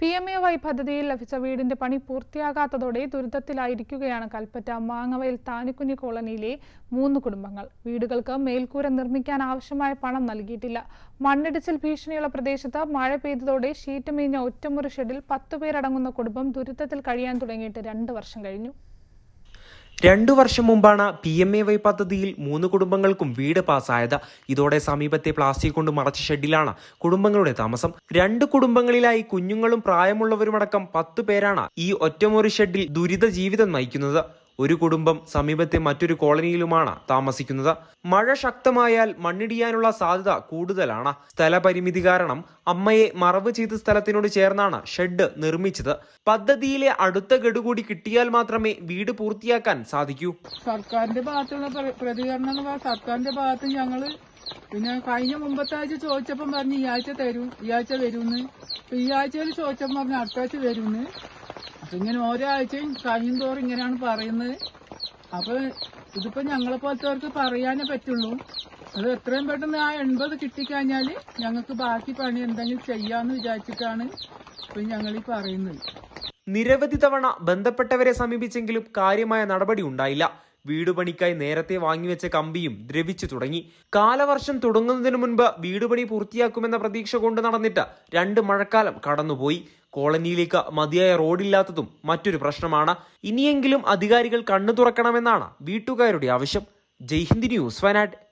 P M A Y പദ്ധതിയിൽ ലഭിച്ച വീടിന്റെ പണി പൂർത്തിയാകാത്തതോടെ ദുരിതത്തിലായിരിക്കുകയാണ് കൽപ്പറ്റ മാങ്ങവയൽ താനിക്കുഞ്ഞി കോളനിയിലെ മൂന്ന് കുടുംബങ്ങൾ. വീടുകൾക്ക് മേൽക്കൂര നിർമ്മിക്കാൻ ആവശ്യമായ പണം നൽകിയിട്ടില്ല. മണ്ണിടിച്ചിൽ ഭീഷണിയുള്ള പ്രദേശത്ത് മഴ പെയ്തതോടെ ഷീറ്റ് മേഞ്ഞ ഒറ്റമുറി ഷെഡിൽ പത്തുപേരടങ്ങുന്ന കുടുംബം ദുരിതത്തിൽ കഴിയാൻ തുടങ്ങിയിട്ട് രണ്ട് വർഷം കഴിഞ്ഞു. രണ്ടു വർഷം മുമ്പാണ് പി എം എ വൈ പദ്ധതിയിൽ മൂന്ന് കുടുംബങ്ങൾക്കും വീട് പാസ്സായത് ഇതോടെ സമീപത്തെ പ്ലാസ്റ്റിക് കൊണ്ട് മറച്ച ഷെഡിലാണ് കുടുംബങ്ങളുടെ താമസം. രണ്ട് കുടുംബങ്ങളിലായി കുഞ്ഞുങ്ങളും പ്രായമുള്ളവരുമടക്കം പത്തു പേരാണ് ഈ ഒറ്റമുറി ഷെഡിൽ ദുരിത ജീവിതം നയിക്കുന്നത്. ഒരു കുടുംബം സമീപത്തെ മറ്റൊരു കോളനിയിലുമാണ് താമസിക്കുന്നത്. മഴ ശക്തമായാൽ മണ്ണിടിയാനുള്ള സാധ്യത കൂടുതലാണ്. സ്ഥലപരിമിതി കാരണം അമ്മയെ മറവ് ചെയ്ത സ്ഥലത്തിനോട് ചേർന്നാണ് ഷെഡ് നിർമ്മിച്ചത്. പദ്ധതിയിലെ അടുത്ത ഗഡു കൂടി കിട്ടിയാൽ മാത്രമേ വീട് പൂർത്തിയാക്കാൻ സാധിക്കൂ. സർക്കാരിന്റെ ഭാഗത്തുള്ള പ്രതികരണം സർക്കാരിന്റെ ഭാഗത്ത് ഞങ്ങൾ പിന്നെ കഴിഞ്ഞ മുമ്പത്തെ ആഴ്ച ചോദിച്ചപ്പം പറഞ്ഞു ഈ ആഴ്ച തരും ഈ ആഴ്ച വരൂന്ന്. ഈ ആഴ്ചയിൽ ചോദിച്ചപ്പം പറഞ്ഞു അടുത്ത ആഴ്ച വരുമെന്ന് അപ്പൊ ഇങ്ങനെ ഒരാഴ്ചയും കഴിയും തോറും ഇങ്ങനെയാണ് പറയുന്നത്. അപ്പൊ ഇതിപ്പോ ഞങ്ങളെ പോലത്തെവർക്ക് പറയാനേ പറ്റുള്ളൂ. അത് എത്രയും പെട്ടെന്ന് ആ എൺപത് കിട്ടിക്കഴിഞ്ഞാൽ ഞങ്ങൾക്ക് ബാക്കി പണി എന്തെങ്കിലും ചെയ്യാന്ന് വിചാരിച്ചിട്ടാണ് ഇപ്പൊ ഞങ്ങൾ ഈ പറയുന്നത്. നിരവധി തവണ ബന്ധപ്പെട്ടവരെ സമീപിച്ചെങ്കിലും കാര്യമായ നടപടി ഉണ്ടായില്ല. വീട് പണിക്കായി നേരത്തെ വാങ്ങിവെച്ച കമ്പിയും ദ്രവിച്ചു തുടങ്ങി. കാലവർഷം തുടങ്ങുന്നതിന് മുൻപ് വീടുപണി പൂർത്തിയാക്കുമെന്ന പ്രതീക്ഷ കൊണ്ട് നടന്നിട്ട് രണ്ട് മഴക്കാലം കടന്നുപോയി. കോളനിയിലേക്ക് മതിയായ റോഡില്ലാത്തതും മറ്റൊരു പ്രശ്നമാണ്. ഇനിയെങ്കിലും അധികാരികൾ കണ്ണു തുറക്കണമെന്നാണ് വീട്ടുകാരുടെ ആവശ്യം. ജയ്ഹിന്ദ് ന്യൂസ് വയനാട്.